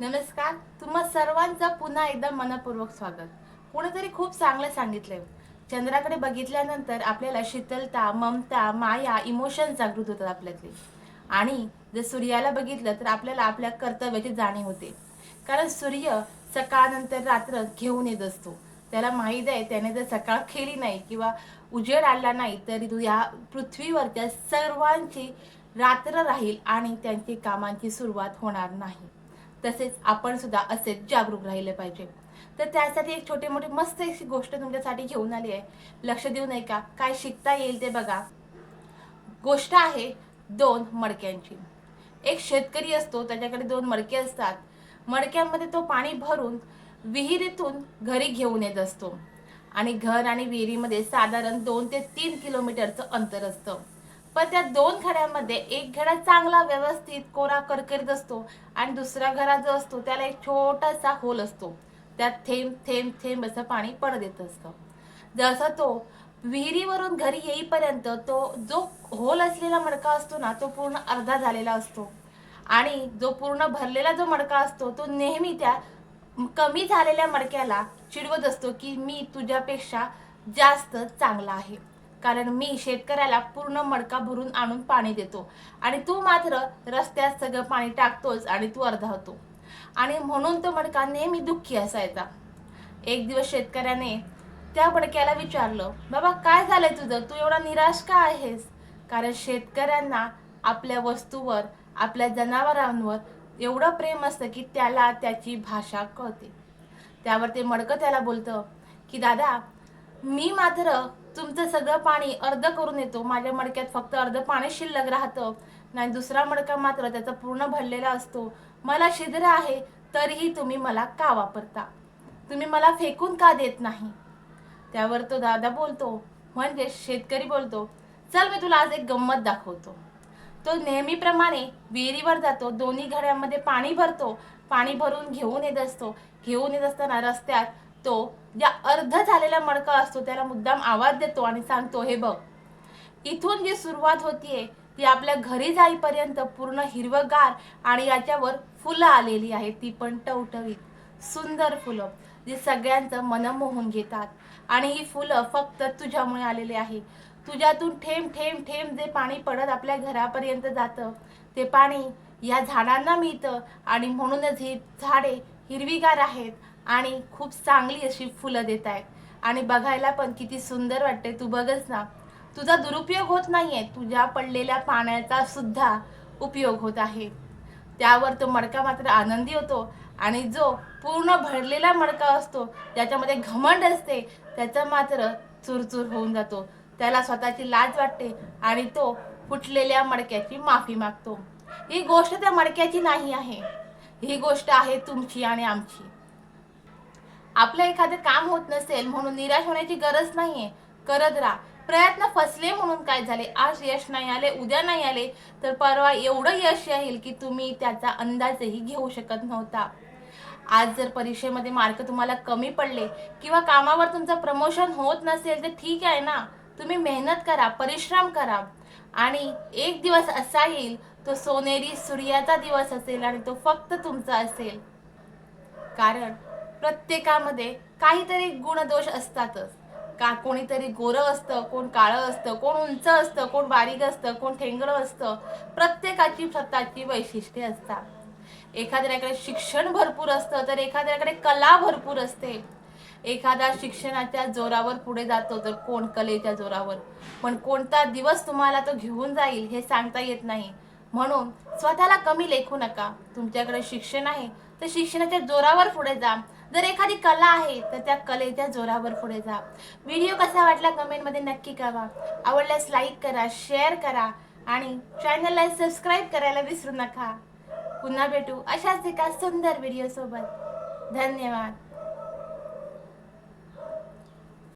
नमस्कार तुम्हा सर्वांचं पुन्हा एकदा मनपूर्वक स्वागत. कोणीतरी खूप चांगलं सांगितलंय. चंद्राकडे बघितल्यानंतर आपल्याला शीतलता ममता माया इमोशन जागृत होतात आपल्यातले. आणि जर सूर्याला बघितलं तर आपल्याला आपल्या कर्तव्याची जाणीव होते. कारण सूर्य सकाळनंतर रात्र घेऊन येत असतो. त्याला माहीत आहे त्याने जर सकाळ खेली नाही किंवा उजेड आला नाही तरी तू या पृथ्वीवरच्या सर्वांची रात्र राहील आणि त्यांची कामांची सुरुवात होणार नाही. तसेच आपण सुद्धा असेच जागरूक राहिले पाहिजे. तर त्यासाठी एक छोटी मोठी मस्त अशी गोष्ट तुमच्यासाठी घेऊन आली आहे. लक्ष देऊ नये का? काय शिकता येईल ते बघा. गोष्ट आहे दोन मडक्यांची. एक शेतकरी असतो त्याच्याकडे दोन मडके असतात. मडक्यांमध्ये तो पाणी भरून विहिरीतून घरी घेऊन येत असतो. आणि घर आणि विहिरीमध्ये साधारण दोन ते तीन किलोमीटरचं अंतर असतं. पण त्या दोन घड्यामध्ये एक घडा चांगला व्यवस्थित कोरा करकरीत असतो आणि दुसरा घडा जो असतो त्याला एक छोटासा होल असतो. त्यात थेंब थेंब थेंब असं पाणी पडत येत असतं. जसं तो विहिरीवरून घरी येईपर्यंत तो जो होल असलेला मडका असतो ना तो पूर्ण अर्धा झालेला असतो. आणि जो पूर्ण भरलेला जो मडका असतो तो नेहमी त्या कमी झालेल्या मडक्याला चिडवत असतो की मी तुझ्यापेक्षा जास्त चांगला आहे. कारण मी शेतकऱ्याला पूर्ण मडका भरून आणून पाणी देतो. आणि तू मात्र रस्त्यात सगळं पाणी टाकतोस आणि तू अर्धा होतो. आणि म्हणून तो मडका नेहमी दुःखी असायचा. एक दिवस शेतकऱ्याने त्या मडक्याला विचारलं बाबा काय झालंय तुझं? तू एवढा निराश का आहेस? कारण शेतकऱ्यांना आपल्या वस्तूवर आपल्या जनावरांवर एवढं प्रेम असतं की त्याला त्याची भाषा कळते. त्यावर ते मडकं त्याला बोलतं की दादा मी मात्र तुमचं सगळं पाणी अर्ध करून येतो. माझ्या मडक्यात फक्त अर्ध पाणी शिल्लक राहतं. नाही दुसरा मडका मात्र त्याचा पूर्ण भरलेला असतो. मला छिद्र आहे तरीही तुम्ही मला का वापरता? तुम्ही मला फेकून का देत नाही? त्यावर तो दादा बोलतो. म्हणजे शेतकरी बोलतो चल मी तुला आज एक गंमत दाखवतो. तो नेहमीप्रमाणे विहिरीवर जातो. दोन्ही घड्यामध्ये पाणी भरतो. पाणी भरून घेऊन येत असतो. घेऊन येत असताना रस्त्यात तो ज्या अर्ध झालेला मडका असतो त्याला मुद्दाम आवाज देतो आणि सांगतो हे बघ इथून जी सुरुवात होतीये ती आपल्या घरी जाईपर्यंत पूर्ण हिरवगार आणि याच्यावर फुलं आलेली आहेत. ती पण टवटवीत सुंदर फुलं जी सगळ्यांचं मन मोहून घेतात. आणि ही फुलं फक्त तुझ्यामुळे आलेली आहे. तुझ्यातून ठेंब ठेंब ठेंब जे पाणी पडत आपल्या घरापर्यंत जातं ते पाणी या झाडांना मिळतं आणि म्हणूनच ही झाडे हिरवीगार आहेत. आणि खूप चांगली अशी फुलं देत आहे आणि बघायला पण किती सुंदर वाटते तू बघच ना. तुझा दुरुपयोग होत नाही आहे तुझ्या पडलेल्या पाण्याचा सुद्धा उपयोग होत आहे. त्यावर तो मडका मात्र आनंदी होतो. आणि जो पूर्ण भरलेला मडका असतो ज्याच्यामध्ये घमंड असते त्याचा मात्र चुरचूर होऊन जातो. त्याला स्वतःची लाज वाटते आणि तो फुटलेल्या मडक्याची माफी मागतो. ही गोष्ट त्या मडक्याची नाही आहे. ही गोष्ट आहे तुमची आणि आमची. आपलं एखादं काम होत नसेल म्हणून निराश होण्याची गरज नाहीये. करत राहा. प्रयत्न फसले म्हणून काय झाले? आज यश नाही आले उद्या नाही आले तर परवा एवढं यश येईल की तुम्ही त्याचा अंदाजही घेऊ शकत नव्हता. आज जर परीक्षेमध्ये मार्क तुम्हाला कमी पडले किंवा कामावर तुमचं प्रमोशन होत नसेल तर ठीक आहे ना. तुम्ही मेहनत करा परिश्रम करा. आणि एक दिवस असा येईल तो सोनेरी सूर्याचा दिवस असेल आणि तो फक्त तुमचा असेल. कारण प्रत्येकामध्ये काहीतरी गुणदोष असतातच. का कोणीतरी गोरं असतं कोण काळं असतं कोण उंच असतं कोण बारीक असतं कोण ठेंगळं असतं प्रत्येकाची स्वतःची वैशिष्ट्ये असतात. एखाद्याकडे शिक्षण भरपूर असतं तर एखाद्याकडे कला भरपूर असते. एखादा शिक्षणाच्या जोरावर पुढे जातो तर कोण कलेच्या जोरावर? पण कोणता दिवस तुम्हाला तो घेऊन जाईल हे सांगता येत नाही. म्हणून स्वतःला कमी लेखू नका. तुमच्याकडे शिक्षण आहे तर शिक्षणाच्या जोरावर पुढे जा. जर एखादी कला आहे तर त्या कलेच्या जोरावर पुढे जा. व्हिडिओ कसा वाटला कमेंटमध्ये नक्की कळवा. आवडल्यास लाईक करा शेअर करा आणि चॅनलला सबस्क्राईब करायला विसरू नका. पुन्हा भेटू अशाच एका सुंदर व्हिडिओसोबत धन्यवाद.